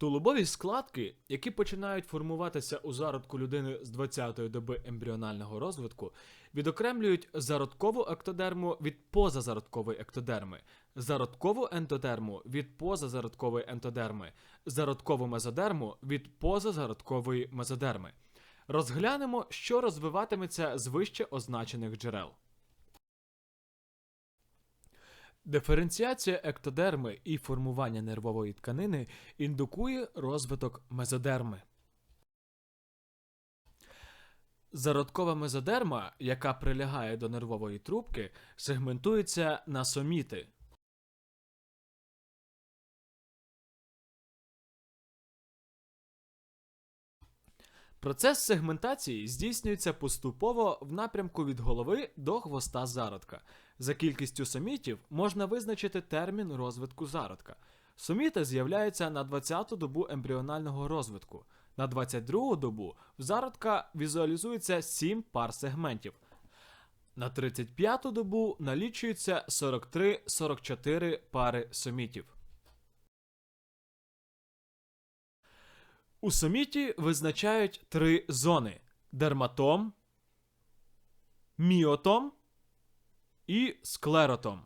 Тулубові складки, які починають формуватися у зародку людини з 20-ї доби ембріонального розвитку, відокремлюють зародкову ектодерму від позазародкової ектодерми, зародкову ендодерму від позазародкової ендодерми, зародкову мезодерму від позазародкової мезодерми. Розглянемо, що розвиватиметься з вище означених джерел. Диференціація ектодерми і формування нервової тканини індукує розвиток мезодерми. Зародкова мезодерма, яка прилягає до нервової трубки, сегментується на соміти. Процес сегментації здійснюється поступово в напрямку від голови до хвоста зародка. За кількістю сомітів можна визначити термін розвитку зародка. Соміти з'являються на 20-ту добу ембріонального розвитку. На 22-ту добу в зародка візуалізується 7 пар сегментів. На 35-ту добу налічується 43-44 пари сомітів. У соміті визначають три зони: дерматом, міотом і склеротом.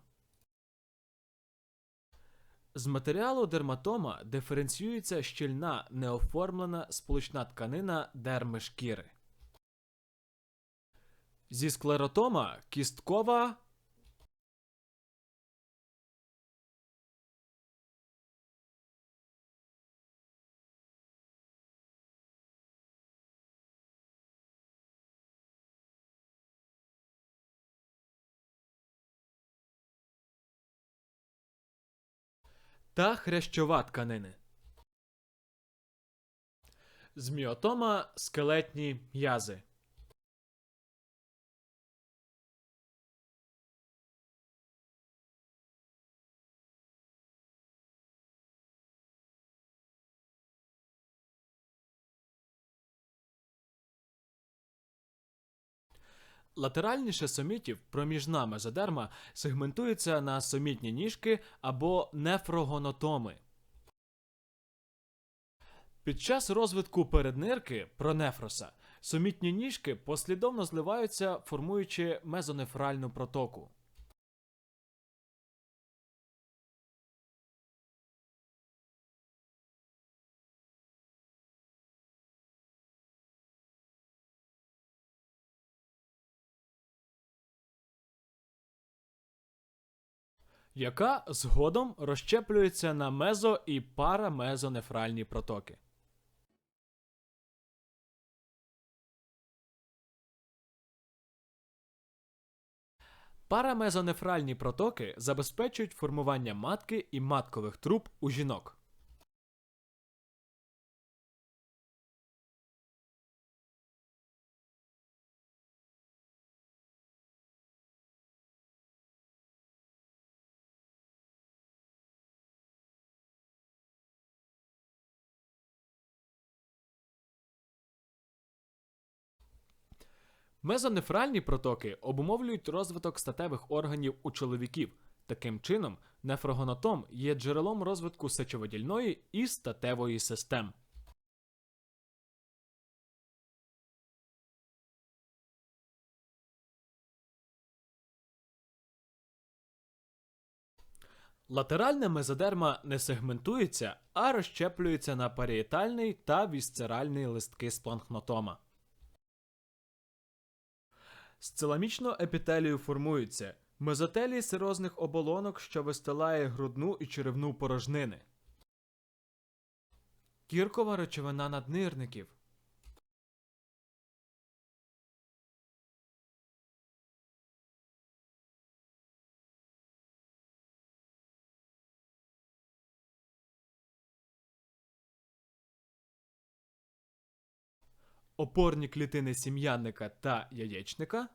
З матеріалу дерматома диференціюється щільна неоформлена сполучна тканина дерми шкіри. Зі склеротома кісткова та хрящова тканини. З міотома скелетні м'язи. Латеральніше сомітів проміжна мезодерма сегментується на сомітні ніжки або нефрогонотоми. Під час розвитку переднирки пронефроса сомітні ніжки послідовно зливаються, формуючи мезонефральну протоку. Яка згодом розщеплюється на мезо і парамезонефральні протоки. Парамезонефральні протоки забезпечують формування матки і маткових труб у жінок. Мезонефральні протоки обумовлюють розвиток статевих органів у чоловіків. Таким чином, нефрогонатом є джерелом розвитку сечовидільної і статевої систем. Латеральна мезодерма не сегментується, а розщеплюється на паріетальний та вісцеральний листки спланхнотома. З епітелію формуються мезотелій сирозних оболонок, що вистилає грудну і черевну порожнини. Кіркова речовина наднирників. Опорні клітини сім'янника та яєчника,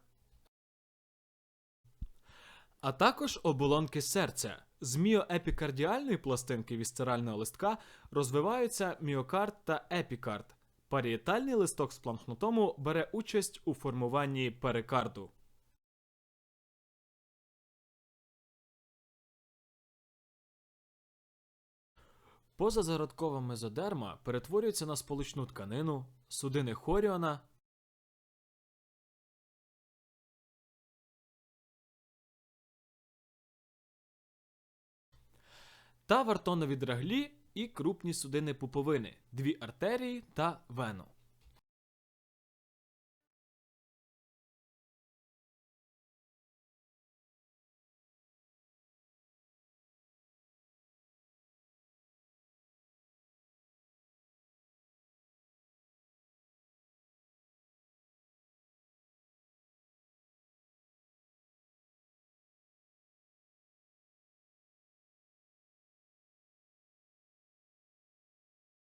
а також оболонки серця. З міоепікардіальної пластинки вісцерального листка розвиваються міокард та епікард. Парієтальний листок з планхнотому бере участь у формуванні перикарду. Позазародкова мезодерма перетворюється на сполучну тканину, судини хоріона та вартонові драглі і крупні судини пуповини, дві артерії та вену.